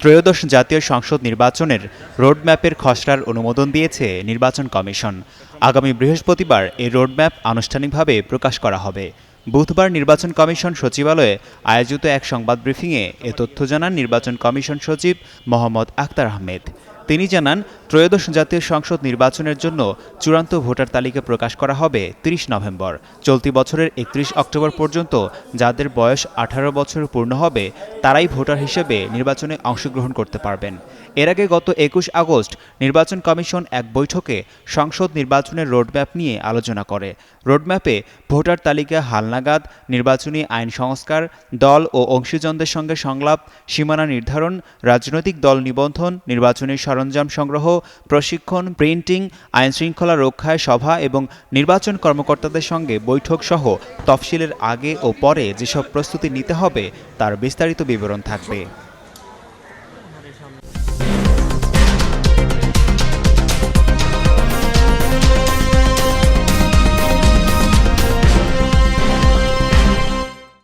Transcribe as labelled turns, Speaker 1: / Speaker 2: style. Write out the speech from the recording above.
Speaker 1: ত্রয়োদশ জাতীয় সংসদ নির্বাচনের রোডম্যাপের খসড়ার অনুমোদন দিয়েছে নির্বাচন কমিশন। আগামী বৃহস্পতিবার এই রোডম্যাপ আনুষ্ঠানিকভাবে প্রকাশ করা হবে। বুধবার নির্বাচন কমিশন সচিবালয়ে আয়োজিত এক সংবাদ ব্রিফিংয়ে এ তথ্য জানান নির্বাচন কমিশন সচিব মোহাম্মদ আক্তার আহমেদ। তিনি জানান, ত্রয়োদশ জাতীয় সংসদ নির্বাচনের জন্য চূড়ান্ত ভোটার তালিকা প্রকাশ করা হবে ৩০ নভেম্বর। চলতি বছরের একত্রিশ অক্টোবর পর্যন্ত যাদের বয়স আঠারো বছর পূর্ণ হবে, তারাই ভোটার হিসেবে নির্বাচনে অংশগ্রহণ করতে পারবেন। এর আগে গত একুশ আগস্ট নির্বাচন কমিশন এক বৈঠকে সংসদ নির্বাচনের রোডম্যাপ নিয়ে আলোচনা করে। রোডম্যাপে ভোটার তালিকা হালনাগাদ, নির্বাচনী আইন সংস্কার, দল ও অংশীজনদের সঙ্গে সংলাপ, সীমানা নির্ধারণ, রাজনৈতিক দল নিবন্ধন, নির্বাচনী সরঞ্জাম সংগ্রহ, প্রশিক্ষণ, প্রিন্টিং আইন শৃঙ্খলা রক্ষায় সভা এবং নির্বাচন কর্মকর্তাদের সঙ্গে বৈঠক সহ তফসিলের আগে ও পরে যেসব প্রস্তুতি নিতে হবে, তার বিস্তারিত বিবরণ থাকবে।